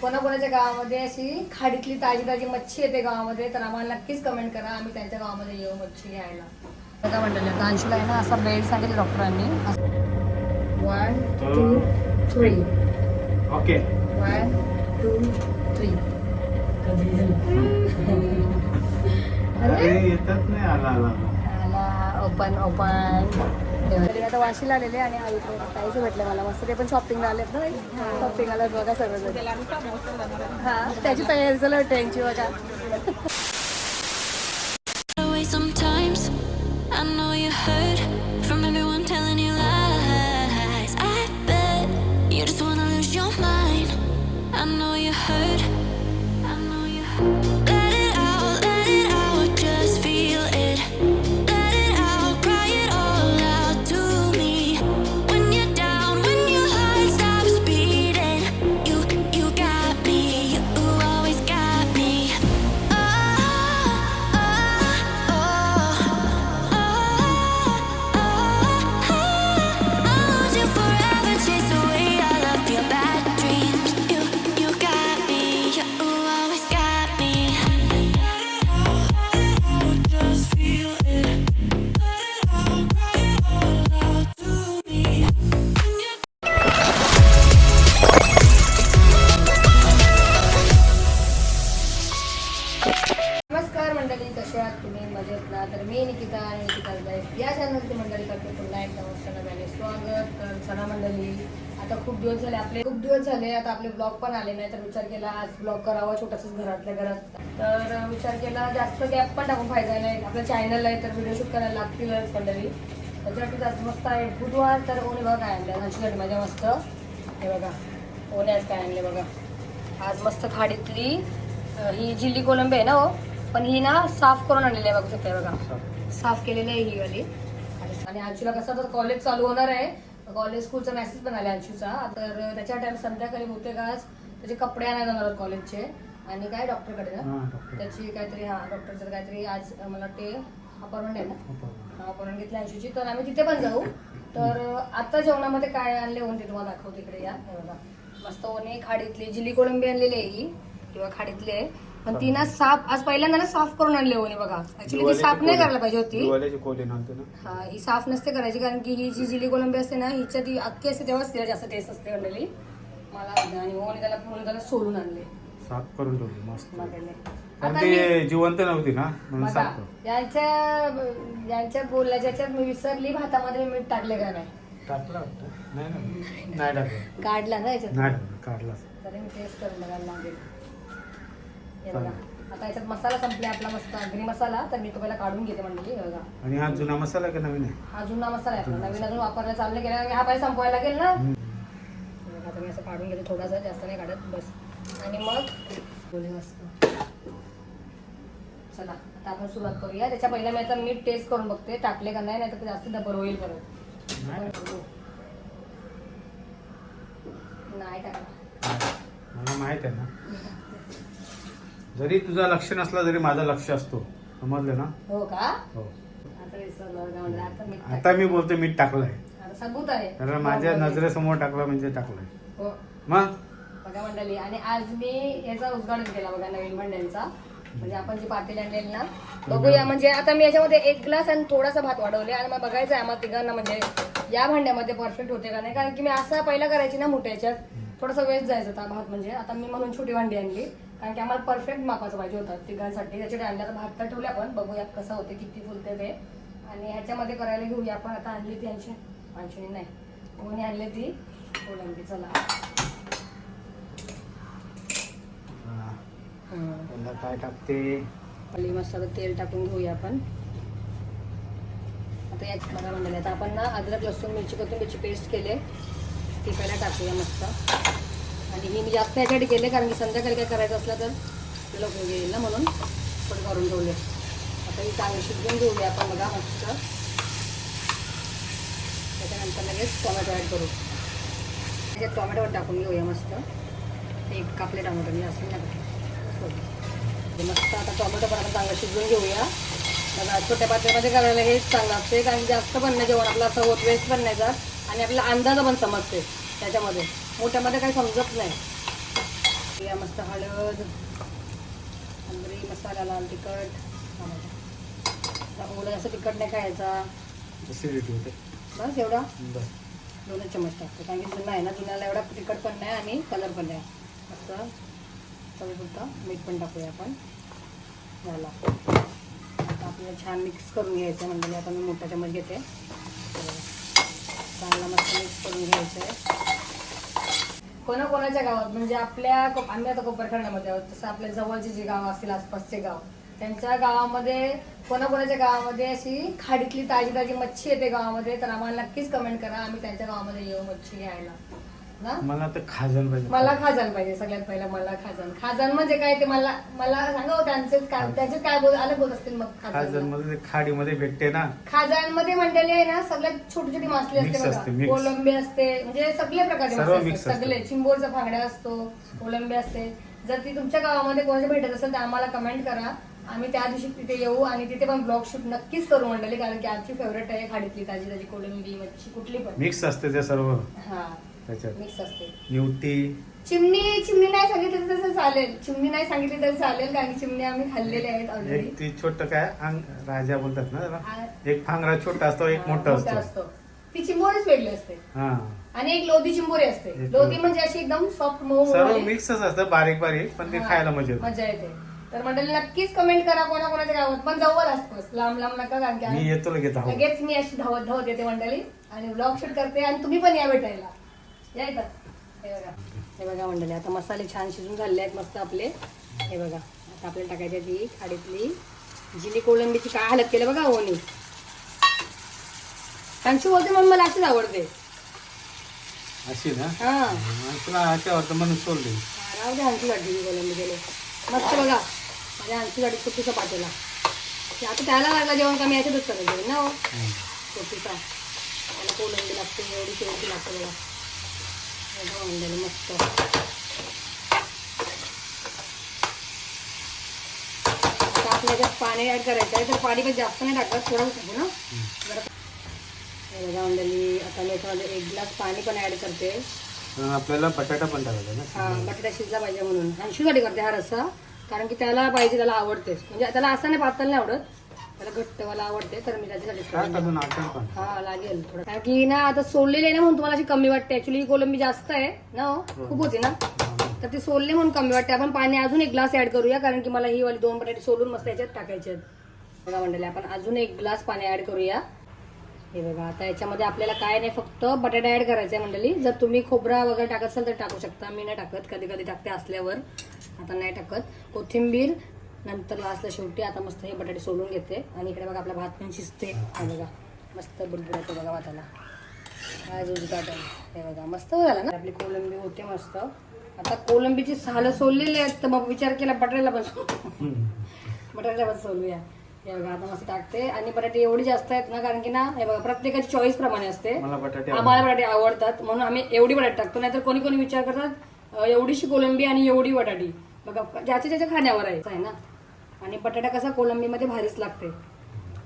कोणाकोणाच्या गावामध्ये अशी खाडीतली ताजी ताजी मच्छी येते गावामध्ये तर आम्हाला नक्कीच कमेंट करा. आम्ही त्यांच्या गावामध्ये येऊ मच्छी घ्यायला. बघा म्हणलं अंशूला आहे ना असा बेड सांगितलं डॉक्टरांनी. One two three okay one two three अरे येतात नाही आला आला आला. ओपन ओपन आता वाशीला आलेले आणि आई काहीच भेटलं मला. मस्त ते पण शॉपिंगला आलेत ना शॉपिंगला बघा सगळं हा त्याची तयारी झालं ट्रेनची बघा. Sometimes. I know you hurt पण आले नाही तर विचार केला आज ब्लॉग करावा छोटासाच घरातल्या घरात. तर विचार केला जास्त गॅप पण टाकून फायदा नाही. आपलं चॅनल आहे तर व्हिडिओ शूट करायला लागतीलच मंडळी त्याच्यासाठी आज मस्त आहे. बुधवार तर ओणे बघा काय आणलं ह्याच्यासाठी माझ्या मस्त. हे बघा. ओणे आज काय आणले बघा. आज मस्त खाडीतली ही जिल्ली कोलंबी आहे ना हो? पण ही ना साफ करून आणलेली आहे बघू शकता बघा. साफ. केलेली आहे ही वाली. आणि- अंशूला कसं तर कॉलेज चालू होणार आहे. कॉलेज स्कूलचा मेसेज पण आला अंशूचा. तर त्याच्या टाइम संध्याकाळी होते का आज त्याचे कपडे आणायला जाणार कॉलेजचे. आणि काय डॉक्टरकडे ना. त्याची काहीतरी हा डॉक्टरचं काहीतरी आज मला वाटते अपॉइंटमेंट आहे ना? अपॉइंटमेंट घेतली अंशूची. तर आम्ही तिथे पण जाऊ. तर आता जेवणामध्ये काय आणले होऊन ते तुम्हाला दाखवते इकडे या. बघा. मस्त ओने खाडीतली जिली कोळंबी आणलेली आहे ही. किंवा खाडीतली आहे. पण ती ना साफ आज पहिल्यांदा ना साफ करून आणली ओने बघा. ऍक्च्युली ती साफ नाही करायला पाहिजे होती. दिवाळीची कोली नव्हते ना? हा ही साफ नसते करायची कारण की ही जी जिली कोलंबी असते ना हिच्या ती अख्खी असते तेव्हाच तिला जास्त टेस्ट असते कंडली मला. आणि ओने त्याला पूर्ण त्याला सोलून आणले. साफ करून ठेवली मस्त. आता ती जिवंत नव्हती ना म्हणून बघा साफ यांच्या यांच्या बोलल्या ज्याच्यात मी विसरली भातामध्ये मी मीठ टाकले का नाही? टाकला वाटतं. नाही ना नाही टाकलं. काढला ना याच्यात. नाही टाकलं काढला. तरी मी टेस्ट करून बघायला लागेल हे बघा आता याच्यात मसाला संपला आपला मस्त अग्री मसाला तर मी तो पहिला काढून घेते म्हणजे हे बघा. आणि हा जुना मसाला का नवीन आहे? हा जुना मसाला आहे आपला. नवीन अजून वापरला चाललं गेला हा पाहिजे संपवायला लागेल ना. हे बघा, आता मी असं काढून घेते थोडासा जास्त नाही काढत बस. आणि मग बोले मस्त चला आता आपण सुरुवात करूया. त्याच्या पहिल्या मी आता मीठ टेस्ट करून बघते टाकले का नाही तर जास्त डबर होईल परत. नाही. नाही टाकला मला माहीत आहे ना. जरी तुझा लक्ष नसला तरी माझं लक्ष असतो. समजलं ना? हो का? हो. आता विसरलं आता मीठ आता. मी बोलतो मीठ टाकलंय. आता सबूत आहे. कारण माझ्या नजरेसमोर टाकलं म्हणजे टाकलंय. हो. मग? बघा मंडळी आणि आज मी याचा उद्घाटन केला बघा नवीन भांड्यांचा. म्हणजे आपण जी पातेली आणलेली ना बघूया. म्हणजे आता मी याच्यामध्ये एक ग्लास आणि थोडासा भात वाढवले. आणि मग बघायचं आहे आम्हाला तिघांना म्हणजे या भांड्यामध्ये परफेक्ट होते का नाही. कारण की मी असा पहिला करायची ना मोठ्या याच्यात. थोडासा वेस्ट जायचा होता भात म्हणजे. आता मी म्हणून छोटी भांडी आणली. कारण की आम्हाला परफेक्ट मापाचं पाहिजे होता. तिघांसाठी. त्याच्याकडे आणल्या तर भात ठेवल्या आपण. बघूया कसं होते किती फुलते ते. आणि ह्याच्यामध्ये करायला घेऊया आपण. आता आणली ती ऐंशी ऐंशी नाही. कोणी आणली ती? कोलंबी. चला. काय टाकते? पल्ली मसाला तेल टाकून घेऊया आपण. आता याच बघा मंडळी आता आपण ना अद्रक लसूण मिरची कोथिंबीरची पेस्ट केले. ती पहिला टाकूया मस्त. आणि हे मी म्हणजे जास्त ह्याच्यासाठी केले कारण की संध्याकाळी काय करायचं असलं तर तुला म्हणजे येईल ना म्हणून थोडं करून ठेवले. आता ही चांगली शिजवून घेऊया आपण बघा मस्त. त्याच्यानंतर लगेच टोमॅटो ॲड करू. त्याच्यात टोमॅटो टाकून घेऊया मस्त. एक कापले टोमॅटो मी असं नाही हो. मस्त आता टोमॅटो पण आपण चांगलं शिजवून घेऊया. बघा छोट्या पातळीमध्ये करायला हेच चांगलं असते कारण जास्त पण नाही जेवण आपलं असं होत वेस्ट पण नाही जात आणि आपल्याला अंदाज पण समजते त्याच्यामध्ये. मोठ्यामध्ये काही समजत नाही. या मस्त हळद हंबरी मसाला लाल तिखट. मुलं जास्त तिखट नाही खायचा. बस एवढा? दोनच चमच टाकतो. कारण की जुना आहे ना जुन्याला एवढा तिखट पण नाही आणि कलर पण नाही. मस्त चवीपुरतं मीठ पण टाकूया आपण. झाला. आता आपल्याला छान मिक्स करून घ्यायचं म्हणजे आता मी मोठा चमच घेते. चांगला मस्त मिक्स करून घ्यायचं आहे कोणाकोणाच्या गावात म्हणजे आपल्या आम्ही आता कोपरखंडामध्ये आहोत तसं आपल्या जवळचे जे गाव असतील आसपासचे गाव त्यांच्या गावामध्ये कोणाकोणाच्या गावामध्ये अशी खाडीतली ताजी ताजी मच्छी येते गावामध्ये तर आम्हाला नक्कीच कमेंट करा आम्ही त्यांच्या गावामध्ये येऊ मच्छी घ्यायला. मला तर खाजन पाहिजे. मला खाजन पाहिजे सगळ्यात पहिला मला खाजन. खाजन म्हणजे काय ते मला मला सांगा हो त्यांचे काय त्यांचे काय बोल अलग बोल असतील मग खाजन खाजनमध्ये ते खाडीमध्ये भेटते ना. खाजांमध्ये मंडळी आहे ना सगळ्यात छोटी छोटी मासली Mix असते असते, बघा mix. कोलंबी असते म्हणजे सगळे प्रकारचे सर्व मासे mix असतात. असते. सगळे चिंबोरचा फांगडा असतो कोलंबी असते. जर ती तुमच्या गावामध्ये कोणाच्या भेटत असेल तर आम्हाला कमेंट करा. आम्ही त्या दिवशी तिथे येऊ आणि तिथे पण ब्लॉग शूट नक्कीच करू मंडळी कारण की आमची फेवरेट आहे खाडीतली ताजी ताजी कोलंबी मच्छी कुठली पण. मिक्स असते ते सर्व. हा. त्याच्यात. मिक्स असते. चिमणी चिमणी नाही सांगितली तर तसं चालेल. चिमणी नाही सांगितली तरी चालेल कारण की चिमणी आम्ही खाल्लेले आहेत ऑलरेडी एक ती छोट काय राजा बोलतात ना त्याला? एक फांगरा छोटा असतो एक मोठा असतो. ती चिंबोरीच वेगळी असते. हा. आणि एक लोधी चिंबोरी असते. एक लोधी म्हणजे अशी एकदम सॉफ्ट मऊ सर्व वाली. मिक्सच असतं बारीक बारीक पण ते हा, खायला मजा येते. मजा येते. तर मंडळी नक्कीच कमेंट करा कोणा कोणाच्या गावात. पण जवळ असतोच लांब लांब नका कारण की मी आम्ही- येतो लगेच लगेच मी अशी धावत धावत येते मंडळी. आणि ब्लॉग शूट करते आणि तुम्ही पण या भेटायला. या इथं. हे बघा. हे बघा मंडळी आता मसाले छान शिजून झालेले आहेत मस्त आपले. हे बघा. आता आपल्याला टाकायची ती खाडीतली जिली कोलंबीची काय हालत केलं बघा ओनी. त्यांची बोलते म्हणून मला अशीच आवडते. अशी ना? हा. तुला वाटतं म्हणून सोडली. राहू दे आणखी वाटली मी कोलंबी गेले मस्त बघा. माझ्या आणखी वाटी सुट्टीचा पातेला आता त्याला लागला जेवण कमी याच्यातच करायचं ना हो? सुट्टीचा त्याला कोलंबी लागते एवढी शेवटी लागते बघा. हे मस्त आता आपल्या पाणी ऍड करायचं आहे तर पाणी पण जास्त नाही टाकत थोडं ना जरा बघा मंडळी आता मी याच्यामध्ये एक ग्लास पाणी पण ऍड करते आपल्याला बटाटा पण टाकायचा हा बटाटा शिजला पाहिजे म्हणून. अंशूसाठी करते हा रस्सा कारण की त्याला पाहिजे त्याला आवडतेच. म्हणजे त्याला असं नाही पातळ नाही आवडत. त्याला घट्टवाला आवडते तर मी त्याच्यासाठी हा लागेल थोडं. कारण की ना आता सोललेले आहे ना म्हणून तुम्हाला अशी कमी वाटते. ऍक्च्युली कोलंबी जास्त आहे ना हो? खूप होती ना? तर ते सोलले म्हणून कमी वाटते. आपण पाणी अजून एक ग्लास ऍड करूया कारण की मला ही वाली दोन बटाटे सोलून मस्त याच्यात टाकायचे आहेत. बघा मंडळी आपण अजून एक ग्लास पाणी ऍड करूया. हे बघा आता याच्यामध्ये आपल्याला काय नाही फक्त बटाटा ऍड करायचा आहे मंडळी. जर तुम्ही खोबरा वगैरे टाकत असाल तर टाकू शकता. मी नाही टाकत. कधी कधी टाकते असल्यावर. आता नाही टाकत. कोथिंबीर नंतर लास्टला शेवटी आता मस्त हे बटाटे सोलून घेते. आणि इकडे बघा आपला भात पण शिजते हा बघा मस्त बुडबुडातो बघा भाताला. काय जुजतात हे बघा मस्त झाला ना? आपली कोलंबी होते मस्त. आता कोलंबीची सालं सोललेली आहेत तर मग विचार केला बटाट्याला पण. हम्म. बटाट्याला पण सोलूया. हे बघा आता मस्त टाकते. आणि बटाटे एवढी जास्त आहेत ना कारण की ना हे बघा प्रत्येकाची चॉईस प्रमाणे असते. आम्हाला बटाटे आवडतात. म्हणून आम्ही एवढी बटाटे टाकतो. नाहीतर कोणी कोणी विचार करतात एवढीशी कोलंबी आणि एवढी बटाटी. बघा ज्याच्या ज्याच्या खाण्यावर आहे ना? आणि बटाटा कसा कोलंबीमध्ये भारीच लागते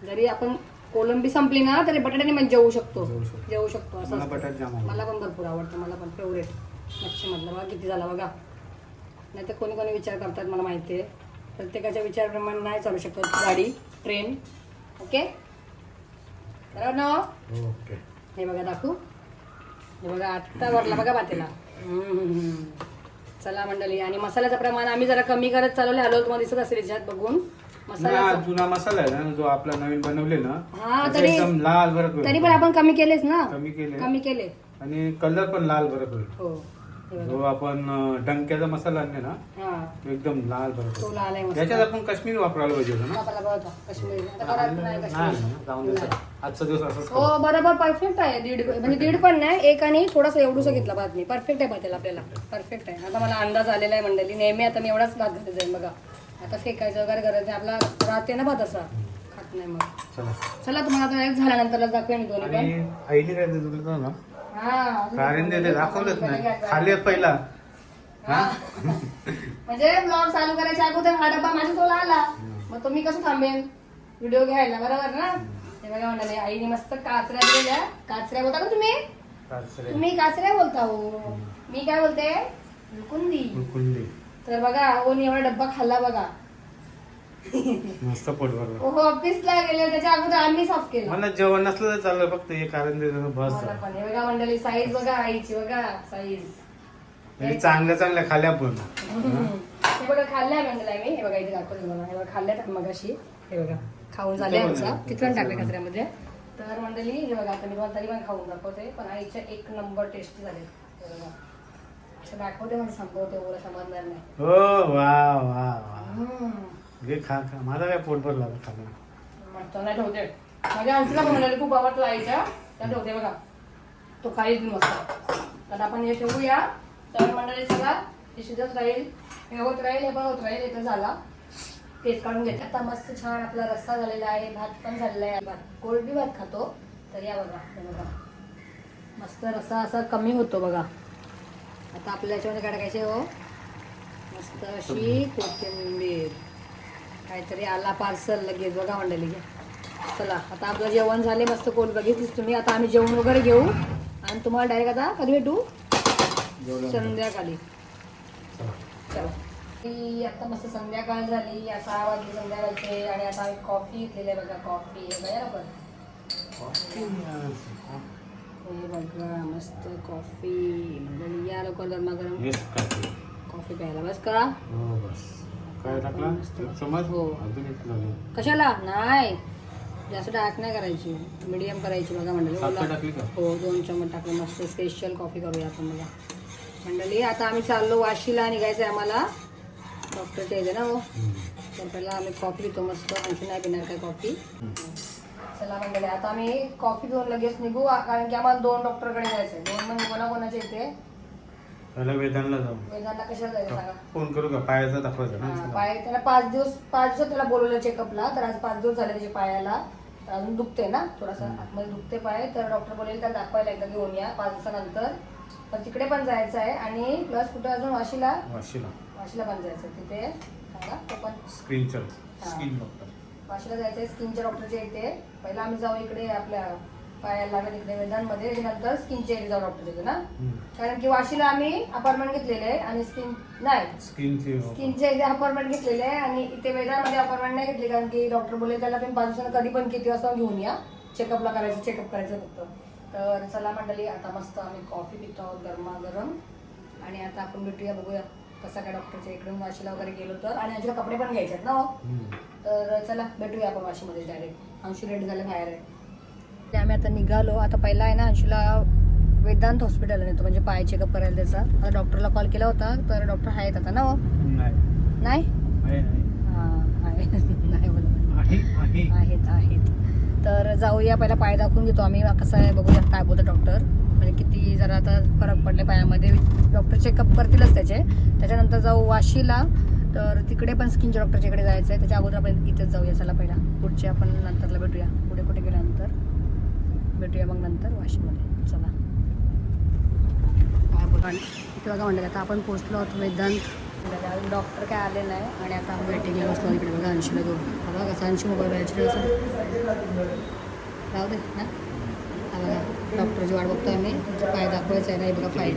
जरी आपण कोलंबी संपली ना तरी बटाट्याने पण जेवू शकतो. जेवू शकतो. असं मला पण भरपूर आवडतं मला पण फेवरेट मच्छीमधलं बघा किती झाला बघा. नाही तर कोणी कोणी विचार करतात मला माहिती आहे. प्रत्येकाच्या विचाराप्रमाणे नाही चालू शकत गाडी ट्रेन ओके? बरोबर ना? हो? ओके. हे बघा दाखवू. हे बघा आत्ता वरला बघा हम्म. चला मंडळी आणि मसाल्याचं प्रमाण आम्ही जरा कमी करत चालवले हलव तुम्हाला दिसत असेल याच्यात बघून. ना मसाल्याचं. जुना मसाला आहे ना जो आपला नवीन बनवले ना हा, त्याचा तरी- एकदम लाल बरं तरी पण आपण कमी केलेच ना? कमी केले. कमी केले. आणि कलर पण लाल बरं होईल. हो. जो आपण डंक्याचा मसाला आणले ना हा. तो एकदम लाल बरं तो लाल आहे मस्त त्याच्यात आपण काश्मीर वापरायला पाहिजे होतं ना? वापरला बघा होता, काश्मीरी. आता घरात नाही नाही, काश्मीरी. नाही, जाऊन दे सर. आजचा दिवस असंच करू. हो बरोबर परफेक्ट आहे. दीड म्हणजे दीड पण नाही एक आणि थोडासा एवढूसा घेतला भात मी परफेक्ट आहे भातेला आपल्याला. परफेक्ट आहे. आता मला अंदाज आलेला आहे मंडळी. नेहमी आता मी एवढाच भात घालत जाईल बघा. आता फेकायचं वगैरे गरज नाही. आपला राहते ना भात असा. खात नाही मग. चला. चला तुम्हाला आता एक झाल्यानंतर दाखवेन मी दोन्ही पण. आणि आईने काय होतं ना? हा कारण ते दाखवलंच नाही. खाली पहिला. हा. म्हणजे ब्लॉग चालू करायच्या अगोदर हा डब्बा माझ्याजवळ आला. मग तुम्ही कसं थांबेन व्हिडिओ घ्यायला बरोबर ना? ते बघा म्हणाले आईने मस्त काचऱ्या दिलेल्या काचऱ्या बोलता का तुम्ही. तुम्ही काचऱ्या बोलता हो. मी काय बोलते? लुकुंदी तर बघा ओनी एवढा डब्बा खाल्ला बघा. मस्त पोट भरलं हो ऑफिसला गेले त्याच्या अगोदर आम्ही साफ केलं. मला जेवण नसलं तर चाललं फक्त हे कारण बस. मला पण हे बघा मंडळी साईज बघा आईची बघा साईज म्हणजे चांगल्या चांगल्या खाल्या पण. हे बघा खाल्ल्या मंडळी मी हे बघा इथे दाखवते मला हे बघा खाल्ल्यात मग अशी हे बघा खाऊन झाले बनवले? तिथून टाकले कचऱ्यामध्ये. तर मंडळी हे बघा आता मी तुम्हाला तरी पण खाऊन दाखवते पण आईच्या एक नंबर टेस्टी झाले हे बघा. असं दाखवते म्हणजे संपवते एवढं समजणार नाही. हो वा वा. घे खा खा. माझा काय पोट भरला आता खाणं? मस्त नाही ठेवते. माझ्या आमचीला पण म्हणाले खूप आवडला आईच्या त्या ठेवते बघा. तो खाईल मस्त. तर आपण हे ठेवूया. तर मंडळी सगळा हे शिजत राहील हे होत राहील हे पण होत राहील. इथं झाला. तेच काढून घेतात आता मस्त छान आपला रस्सा झालेला आहे. भात पण झालेला आहे. भात कोरडी भात खातो. तर या बघा हे बघा. मस्त रस्सा असा कमी होतो बघा. आता आपल्या याच्यामध्ये काय टाकायचे हो. मस्त अशी कोथिंबीर. काहीतरी आला पार्सल लगेच बघा मंडळी घ्या. चला आता आपलं जेवण झाले मस्त कोल बघितलीच तुम्ही. आता आम्ही जेवण वगैरे घेऊ आणि तुम्हाला डायरेक्ट आता कधी भेटू? संध्याकाळी. चला. आता मस्त संध्याकाळ झाली असा आवाज संध्याकाळचे आणि आता आम्ही कॉफी घेतलेली आहे बघा कॉफी बघा आपण हे बघा मस्त कॉफी मंडळी या लवकर गरमागरम. हेच खाते. कॉफी प्यायला बस का? हो बस. काय टाकला? चमच हो. अजून एक कशाला? नाही. जास्त डार्क नाही करायची. मीडियम करायची बघा मंडळी. साखर का? हो दोन चमच टाकले. मस्त स्पेशल कॉफी करूया आपण बघा. मंडळी आता आम्ही चाललो वाशीला. निघायचं आहे आम्हाला डॉक्टरच्या इथे ना हो. हम्म. तर पहिला आम्ही कॉफी पितो मस्त. आणखी नाही पिणार काय कॉफी. चला मंडळी आता आम्ही कॉफी पिऊन लगेच निघू. आ- कारण की आम्हाला दोन डॉक्टरकडे जायचं आहे दोन म्हणजे कोणाकोणाच्या इथे? पहिला वेदांना जाऊ. वेदांना कशाला जायचं सांगा? फोन करू का? पायाचा दाखवायचा हा, ना पाय त्याला पाच दिवस पाच दिवसात त्याला बोलवलं चेकअपला तर आज पाच दिवस झाले त्याच्या पायाला. तर अजून दुखते ना थोडासा आतमध्ये दुखते पाय. तर डॉक्टर बोलेल त्याला दाखवायला एकदा घेऊन या पाच दिवसानंतर. पण तिकडे पण जायचं आहे. आणि प्लस कुठे अजून? वाशीला? वाशीला. वाशीला पण जायचं आहे. तिथे. सांगा तो पण स्क्रीनचं. हा. स्क्रीन डॉक्टर वाशीला जायचं आहे स्किनच्या डॉक्टरच्या इथे. पहिला आम्ही जाऊ इकडे आपल्या पायाला लागेल तिकडे वेदांमध्ये नंतर स्किनच्या इथे जाऊ डॉक्टरच्या इथे ना. कारण की वाशीला आम्ही अपार्टमेंट घेतलेले आहे आणि स्किन नाही. स्क्रीनची स्किनच्या इथे अपॉइंटमेंट घेतलेले आहे आणि इथे वेदामध्ये अपॉइंटमेंट नाही घेतली कारण की डॉक्टर बोलले त्याला तुम्ही पाच दिवसांना कधी पण किती वाजता घेऊन या. चेकअपला करायचं चेकअप करायचं फक्त. तर चला मंडळी आता मस्त आम्ही कॉफी पितो आहोत गरमागरम. आणि आता आपण भेटूया बघूया कसा काय डॉक्टरच्या इकडून वाशीला वगैरे गेलो तर. आणि आमच्या कपडे पण घ्यायचे आहेत ना हो. तर चला भेटूया आपण वाशीमध्ये डायरेक्ट अंशू रेडी झाले बाहेर आहे. ते आम्ही आता निघालो. आता पहिला आहे ना अंशूला वेदांत हॉस्पिटल नेतो म्हणजे पाय चेकअप करायला त्याचा. आता डॉक्टरला कॉल केला होता तर डॉक्टर आहेत आता ना हो? नाही. नाही. हा, आहेत आहेत. तर जाऊया पहिला पाय दाखवून घेतो आम्ही. कसं आहे बघूया काय बोलतो डॉक्टर. म्हणजे किती जरा आता फरक पडले पायामध्ये. डॉक्टर चेकअप करतीलच त्याचे. त्याच्यानंतर जाऊ वाशीला. तर तिकडे पण स्किनच्या डॉक्टरच्या इकडे जायचं आहे त्याच्या अगोदर आपण इथेच जाऊया. चला पहिला. पुढचे आपण नंतरला भेटूया. पुढे कुठे भेटूया मग नंतर वाशीमध्ये. चला. काय बोलतो? आणि इथे बघा म्हणलं आता आपण पोचलो आहोत वेदांत डॉक्टर काय आले नाही आणि आता आपण वेटिंगला बसलो इकडे बघा ऐंशीला घेऊन. बघा कसं ऐंशी मोबाईल ऐंशी राहू दे ना हा बघा डॉक्टरची वाट बघतोय आम्ही. काय दाखवायचं आहे नाही बघा फाईल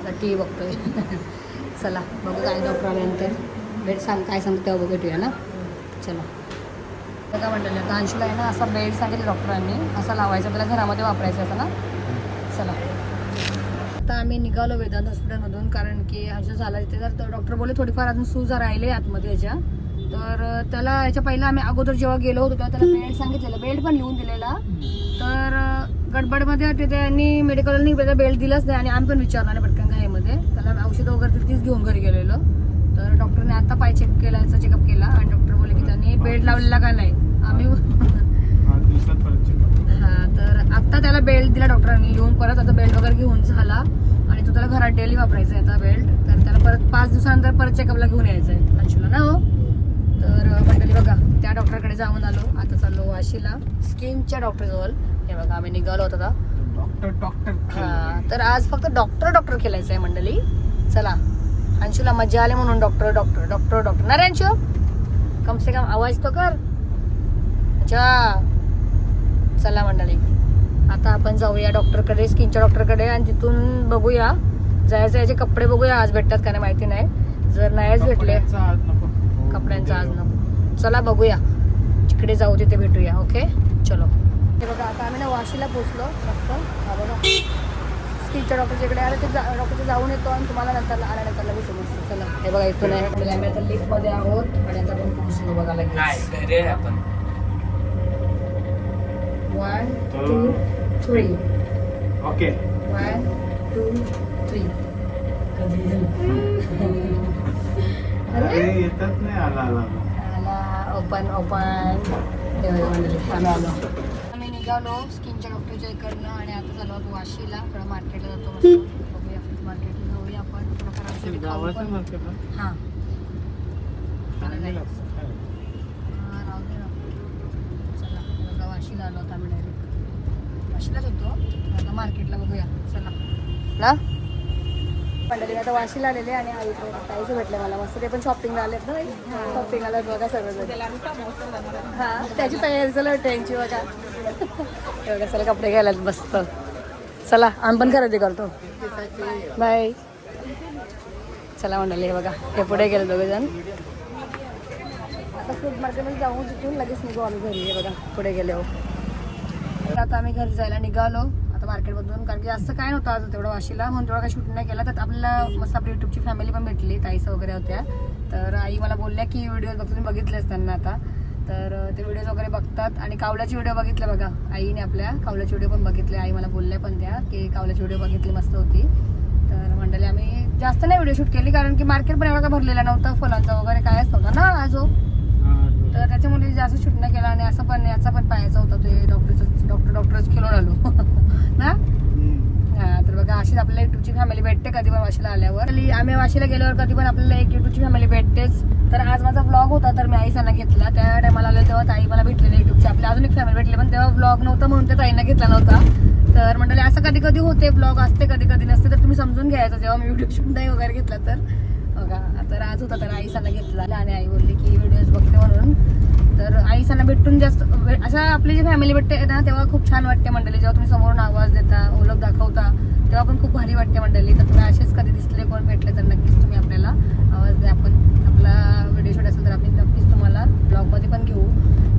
आता टी बघतोय. चला बघू काय डॉक्टर आल्यानंतर. बेड सांग काय सांगतो तेव्हा बघू भेटूया ना चला. बघा म्हणलं आता अंशूला आहे ना असा बेड सांगितलं डॉक्टरांनी असा लावायचा त्याला घरामध्ये वापरायचा असं ना. चला. आता आम्ही निघालो वेदांत हॉस्पिटलमधून कारण की अंशू झाला तिथे तर डॉक्टर बोलले थोडीफार अजून सूजा राहिले आतमध्ये याच्या. तर त्याला याच्या पहिला आम्ही अगोदर जेव्हा गेलो होतो तेव्हा त्याला बेल्ट सांगितलेलं. बेल्ट पण लिहून दिलेला. तर गडबडमध्ये तिथे त्यांनी मेडिकलनी बेल्ट दिलंच नाही आणि आम्ही पण विचारलं नाही पटकन घाईमध्ये. त्याला औषधं वगैरे तिथेच घेऊन घरी गेलेलो. तर डॉक्टरने आता पाय चेक केला याचा चेकअप केला आणि बेल्ट लावलेला का नाही? आम्ही. हा. तर आता त्याला बेल्ट दिला डॉक्टरांनी लिहून परत आता बेल्ट वगैरे घेऊन झाला. आणि तो त्याला घरात डेली वापरायचा आहे आता बेल्ट. तर त्याला परत पाच दिवसानंतर परत चेकअपला घेऊन यायचं आहे अंशूला ना हो? तर मंडळी बघा त्या डॉक्टरकडे जाऊन आलो. आता चाललो वाशीला. स्किनच्या डॉक्टरजवळ हे बघा आम्ही निघालो होतो आता. डॉक्टर डॉक्टर हा, तर आज फक्त डॉक्टर डॉक्टर खेळायचं आहे मंडळी. चला. अंशूला मजा आली म्हणून डॉक्टर डॉक्टर डॉक्टर डॉक्टर ना रे अंशू? कम से कम आवाज तो कर. अच्छा. चला मंडळी. आता आपण जाऊया डॉक्टरकडे स्किनच्या डॉक्टरकडे आणि तिथून बघूया. जायचे याचे कपडे बघूया आज भेटतात का नाही माहिती नाही. जर नाहीच भेटले कपड्यांचा आज नको. हो, चला बघूया. जिकडे जाऊ तिथे भेटूया ओके? चलो. हे बघा आता आम्ही ना वाशीला पोचलो मस्त. बघा. स्किनच्या डॉक्टरच्या इकडे आले ते डॉक्टरचे जाऊन येतो आणि तुम्हाला नंतर आल्यानंतर लगेच समजतं चला. हे बघा इथून आहे. म्हणजे आम्ही आता लिफ्टमध्ये आहोत आणि आता आपण पोहोचलो बघा लगेच नाही घरी आहे आपण? One two three okay one two three अरे? येतच नाही. आला आला आला. आला. ओपन ओपन आम्ही निघालो. स्किनच्या इकडनं आणि आता चालू आहोत वाशीला. थोडं मार्केटला जातो मस्त. बघूया मार्केटला जाऊया आपण. थोडंफार? हां. हां, राहू दे ना. चला बघा वाशीला आलो आता आम्ही डायरेक्ट वाशीलाच होतो. आता मार्केटला बघूया. चला. ना? पंढरी आता वाशीला आलेले आणि आई काहीच भेटले मला. मस्त ते पण शॉपिंगला आलेत ना शॉपिंग आलं बघा सगळं हां त्याची तयारी झालं त्यांची बघा. एवढ्या सारे कपडे घ्यायला मस्त. चला आम्ही पण खरेदी करतो. बाय. चला मंडळी हे बघा. हे पुढे गेले दोघे जण. आता फ्रूट मार्केटमध्ये जाऊन जिथून लगेच निघू आलो घरी. हे बघा पुढे गेले हो. आता आम्ही घरी जायला निघालो. आता मार्केटमधून कारण की जास्त काय नव्हतं आज तेवढं वाशीला. म्हणून तेवढा काही शूट नाही केला. तर आपल्याला मस्त आपली युट्यूबची फॅमिली पण भेटली ताईस वगैरे होत्या. तर आई मला बोलल्या की व्हिडिओ बघतो तुम्ही बघितलेच त्यांना आता. तर ते व्हिडिओज वगैरे बघतात. आणि कावल्याचे व्हिडिओ बघितले बघा आईने आपल्या. कावल्याचे व्हिडिओ पण बघितले. आई मला बोलल्या पण त्या की कावल्याची व्हिडिओ बघितली मस्त होती. तर मंडळी आम्ही जास्त नाही व्हिडिओ शूट केली कारण की मार्केट पण एवढा काय भरलेला नव्हता. फुलांचा वगैरे कायच नव्हता ना आजो हो. तर त्याच्यामुळे जास्त शूट नाही केला आणि असं पण याचा पण पाहायचा होता. ते डॉक्टरचं डॉक्टर डॉक्टरच खेळून आलो. ना. हा तर बघा अशीच आपल्याला युट्यूबची फॅमिली भेटते कधी पण वाशीला आल्यावर. आम्ही वाशीला गेल्यावर कधी पण आपल्याला एक युट्यूबची फॅमिली भेटतेच. तर आज माझा ब्लॉग होता तर मी आईसांना घेतला. त्या टायमाला आले तेव्हा ताई मला भेटलेली युट्यूबची आपली अजून एक फॅमिली भेटली पण तेव्हा ब्लॉग नव्हतं म्हणून त्या ताईंना घेतला नव्हता. तर मंडळी असं कधी कधी होते ब्लॉग असते कधी कधी नसते तर तुम्ही समजून घ्यायचं. जेव्हा मी व्हिडिओ शूट नाही वगैरे घेतला तर. बघा तर आज होता तर आईसांना घेतला. आणि आई बोलली की व्हिडिओज बघते म्हणून. तर आईसांना भेटून जास्त वे- अशा आपली जी फॅमिली भेटते ना तेव्हा खूप छान वाटते मंडळी. जेव्हा तुम्ही समोरून आवाज देता ओळख दाखवता तेव्हा पण खूप भारी वाटते मंडळी. तर तुम्ही असेच कधी दिसले कोण भेटले तर नक्कीच तुम्ही आपल्याला आवाज द्या. आपण आपला व्हिडिओ शूट असेल तर आपण नक्कीच तुम्हाला ब्लॉगमध्ये पण घेऊ.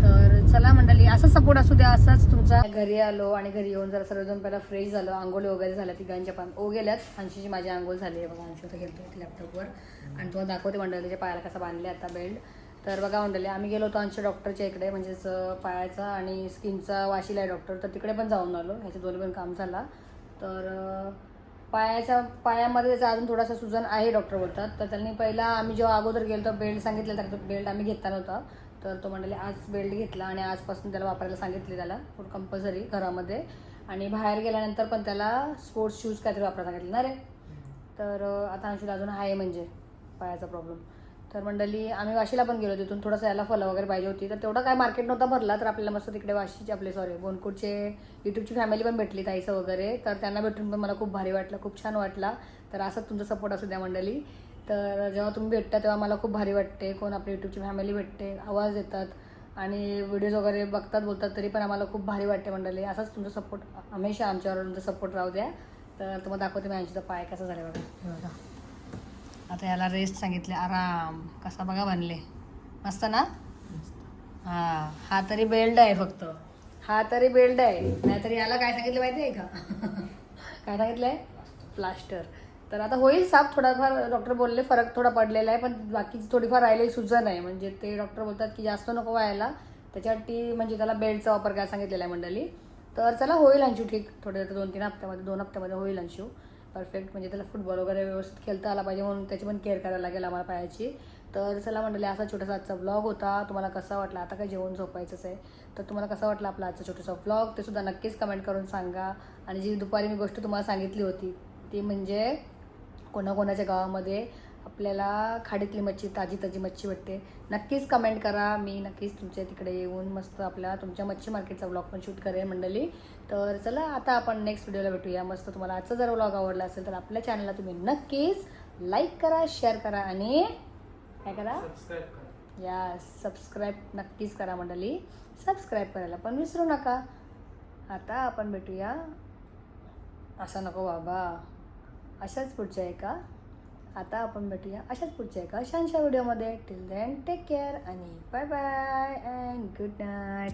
तर चला मंडळी असा सपोर्ट असू द्या असाच तुमचा. घरी आलो आणि घरी येऊन जरा सर्वजण पहिला फ्रेश झालो. आंघोळी वगैरे झाल्या तिघांच्या पण. ओ गेल्यात. अंशीची माझी आंघोळ झाली आहे. बघा अंशी होतं घेतो लॅपटॉपवर आणि तुम्हाला दाखवते मंडळीच्या पायाला कसा बांधले आता बेल्ट तर बघा मंडळी आम्ही गेलो होतो आमच्या डॉक्टरच्या इकडे म्हणजेच पायाचा आणि स्किनचा वाशीला आहे डॉक्टर तर तिकडे पण जाऊन आलो. ह्याचे दोन्ही पण काम झाला. तर पायाच्या पायामध्ये त्याचा अजून थोडासा सुजन आहे डॉक्टर बोलतात. तर त्यांनी पहिला आम्ही जेव्हा अगोदर गेलो तर बेल्ट सांगितलं तर बेल्ट आम्ही घेतला नव्हता. तर तो म्हणाले आज बेल्ट घेतला आणि आजपासून त्याला वापरायला सांगितले त्याला कंपल्सरी घरामध्ये. आणि बाहेर गेल्यानंतर पण त्याला स्पोर्ट्स शूज काहीतरी वापरायला सांगितले. ना रे. तर आता अंशूला अजून आहे म्हणजे पायाचा प्रॉब्लेम तर मंडळी आम्ही वाशीला पण गेलो तिथून थोडंसं याला फलं वगैरे पाहिजे होती. तर तेवढा काय मार्केट नव्हता भरला तर आपल्याला मस्त तिकडे वाशीचे आपले सॉरी बोनकोटचे यूट्यूबची फॅमिली पण भेटली ताईचं वगैरे. तर त्यांना भेटून पण मला खूप भारी वाटलं खूप छान वाटला. तर असंच तुमचा सपोर्ट असू द्या मंडळी. तर जेव्हा तुम्ही भेटता तेव्हा मला खूप भारी वाटते. कोण आपली यूट्यूबची फॅमिली भेटते आवाज देतात आणि व्हिडिओज वगैरे बघतात बोलतात तरी पण आम्हाला खूप भारी वाटते मंडळी. असाच तुमचा सपोर्ट हमेशा आमच्यावर तुमचा सपोर्ट राहू द्या. तर तुम्हाला दाखवते मी ऐंशीचा पाय कसा झाला बघा. आता याला रेस्ट सांगितले. आराम. कसा बघा बनले. मस्त ना? हा. हा तरी बेल्ट आहे फक्त. हा तरी बेल्ट आहे. नाहीतरी याला काय सांगितलं माहिती आहे का? काय सांगितलंय? प्लास्टर तर आता होईल साफ थोडाफार डॉक्टर बोलले फरक थोडा पडलेला आहे पण बाकीची थोडीफार राहिलेली सुजन आहे. म्हणजे ते डॉक्टर बोलतात की जास्त नको व्हायला. त्याच्यासाठी म्हणजे त्याला बेल्टचा वापर काय सांगितलेला आहे मंडळी. तर चला होईल अंशू ठीक. थोडे दोन तीन हप्त्यामध्ये दोन हप्त्यामध्ये होईल अंशू. परफेक्ट म्हणजे त्याला फुटबॉल वगैरे व्यवस्थित खेळता आला पाहिजे म्हणून त्याची पण केअर करायला लागेल आम्हाला पायाची तर चला मंडळी असा छोटासा आजचा ब्लॉग होता. तुम्हाला कसा वाटला? आता काय जेवण झोपायचंच आहे. तर तुम्हाला कसा वाटला आपला आजचा छोटासा ब्लॉग ते सुद्धा नक्कीच कमेंट करून सांगा. आणि जी दुपारी मी गोष्ट तुम्हाला सांगितली होती ती म्हणजे कोणाकोणाच्या गावामध्ये आपल्याला खाडीतली मच्छी ताजी ताजी मच्छी भेटते नक्कीच कमेंट करा. मी नक्कीच तुमच्या तिकडे येऊन मस्त आपल्या तुमच्या मच्छी मार्केटचा ब्लॉग पण शूट करेन मंडळी. तर चला आता आपण नेक्स्ट व्हिडिओला भेटूया. मस्त तुम्हाला आजचा जर ब्लॉग आवडला असेल तर आपल्या चॅनलला तुम्ही नक्कीच लाईक करा शेअर करा आणि काय करा? या सबस्क्राईब नक्कीच करा मंडळी. सबस्क्राईब करायला पण विसरू नका. आता आपण भेटूया. असं नको बाबा. अशाच पुढच्या एका आता आपण भेटूया अशाच पुढच्या एका छानशा व्हिडिओमध्ये. टिल देन टेक केअर आणि bye bye and good night